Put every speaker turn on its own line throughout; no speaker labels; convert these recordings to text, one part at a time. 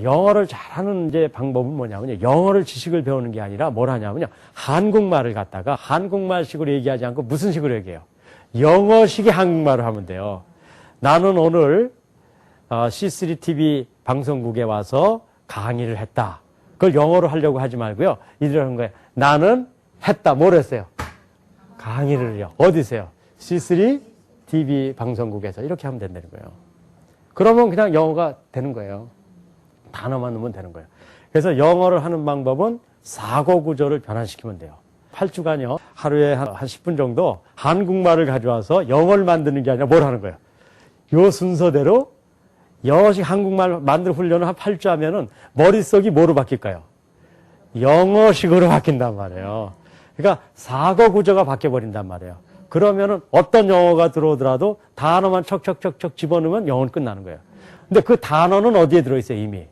영어를 잘하는 이제 방법은 뭐냐면요. 영어를 지식을 배우는 게 아니라 뭘 하냐면요. 한국말을 갖다가 한국말식으로 얘기하지 않고 무슨 식으로 얘기해요? 영어식의 한국말을 하면 돼요. 나는 오늘 어, C3TV 방송국에 와서 강의를 했다. 그걸 영어로 하려고 하지 말고요. 이러는 거예요. 나는 했다. 뭘 했어요? 강의를요. 어디서요? C3TV 방송국에서 이렇게 하면 된다는 거예요. 그러면 그냥 영어가 되는 거예요. 단어만 넣으면 되는 거예요. 그래서 영어를 하는 방법은 사고 구조를 변환시키면 돼요. 8주간요. 하루에 한 10분 정도 한국말을 가져와서 영어를 만드는 게 아니라 뭘 하는 거예요? 요 순서대로 영어식 한국말 만들 훈련을 한 8주 하면은 머릿속이 뭐로 바뀔까요? 영어식으로 바뀐단 말이에요. 그러니까 사고 구조가 바뀌어 버린단 말이에요. 그러면은 어떤 영어가 들어오더라도 단어만 척척척척 집어넣으면 영어는 끝나는 거예요. 근데 그 단어는 어디에 들어있어요, 이미?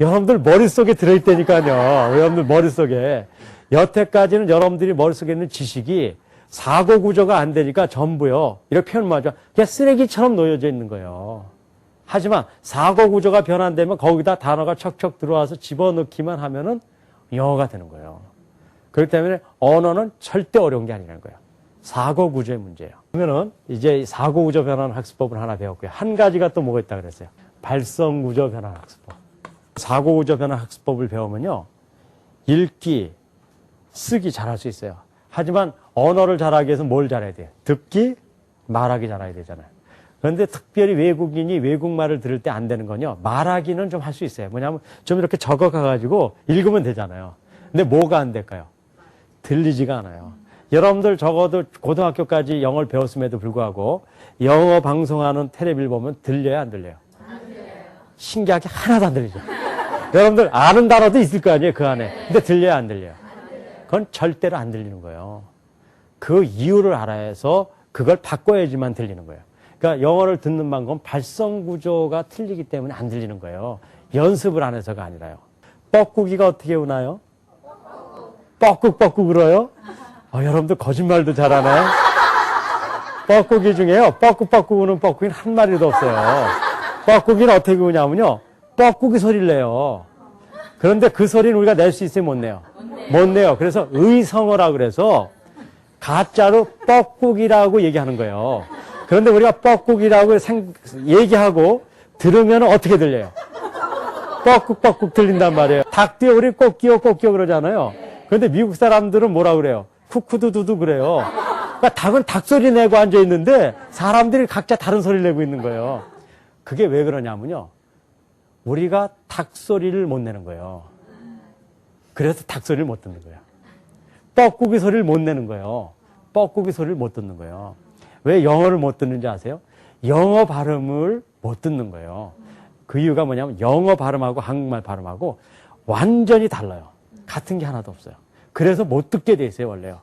여러분들 머릿속에 들어있다니까요. 여러분들 머릿속에. 여태까지는 여러분들이 머릿속에 있는 지식이 사고 구조가 안 되니까 전부요. 이렇게 표현만 하죠. 그냥 쓰레기처럼 놓여져 있는 거예요. 하지만 사고 구조가 변환되면 거기다 단어가 척척 들어와서 집어넣기만 하면은 영어가 되는 거예요. 그렇기 때문에 언어는 절대 어려운 게 아니라는 거예요. 사고 구조의 문제예요. 그러면은 이제 사고 구조 변환 학습법을 하나 배웠고요. 한 가지가 또 뭐가 있다 그랬어요. 발성 구조 변환 학습법. 사고 구조 변환 학습법을 배우면요. 읽기, 쓰기 잘할 수 있어요. 하지만 언어를 잘하기 위해서 뭘 잘해야 돼요? 듣기, 말하기 잘해야 되잖아요. 그런데 특별히 외국인이 외국말을 들을 때 안 되는 건요. 말하기는 좀 할 수 있어요. 뭐냐면 좀 이렇게 적어가가지고 읽으면 되잖아요. 근데 뭐가 안 될까요? 들리지가 않아요. 여러분들 적어도 고등학교까지 영어를 배웠음에도 불구하고 영어 방송하는 텔레비를 보면 들려요, 안 들려요? 신기하게 하나도 안 들리죠. 여러분들 아는 단어도 있을 거 아니에요, 그 안에. 근데 들려요, 안 들려요? 그건 절대로 안 들리는 거예요. 그 이유를 알아야 해서 그걸 바꿔야지만 들리는 거예요. 그러니까 영어를 듣는 방법은 발성 구조가 틀리기 때문에 안 들리는 거예요. 연습을 안 해서가 아니라요. 뻐꾸기가 어떻게 우나요? 뻐꾹뻐꾹 울어요? 어, 여러분들 거짓말도 잘하나요? 뻐꾸기 중에요. 뻐꾹뻐꾹 우는 뻐꾸기는 한 마리도 없어요. 뻐꾸기는 어떻게 우냐면요. 뻐꾸기 소리를 내요. 그런데 그 소리는 우리가 낼 수 있어요? 못 내요? 못 내요. 그래서 의성어라 그래서 가짜로 뻐꾸기라고 얘기하는 거예요. 그런데 우리가 뻐꾸기라고 생, 얘기하고 들으면 어떻게 들려요? 뻐꾹뻐꾹 들린단 말이에요. 닭 뛰어 우리 꼭끼어 꼭끼어 그러잖아요. 그런데 미국 사람들은 뭐라 그래요? 쿠쿠두두두 그래요. 그러니까 닭은 닭소리 내고 앉아 있는데 사람들이 각자 다른 소리를 내고 있는 거예요. 그게 왜 그러냐면요. 우리가 닭소리를 못 내는 거예요. 그래서 닭소리를 못 듣는 거예요. 뻐꾸기 소리를 못 내는 거예요. 뻐꾸기 소리를 못 듣는 거예요. 왜 영어를 못 듣는지 아세요? 영어 발음을 못 듣는 거예요. 그 이유가 뭐냐면 영어 발음하고 한국말 발음하고 완전히 달라요. 같은 게 하나도 없어요. 그래서 못 듣게 돼 있어요, 원래요.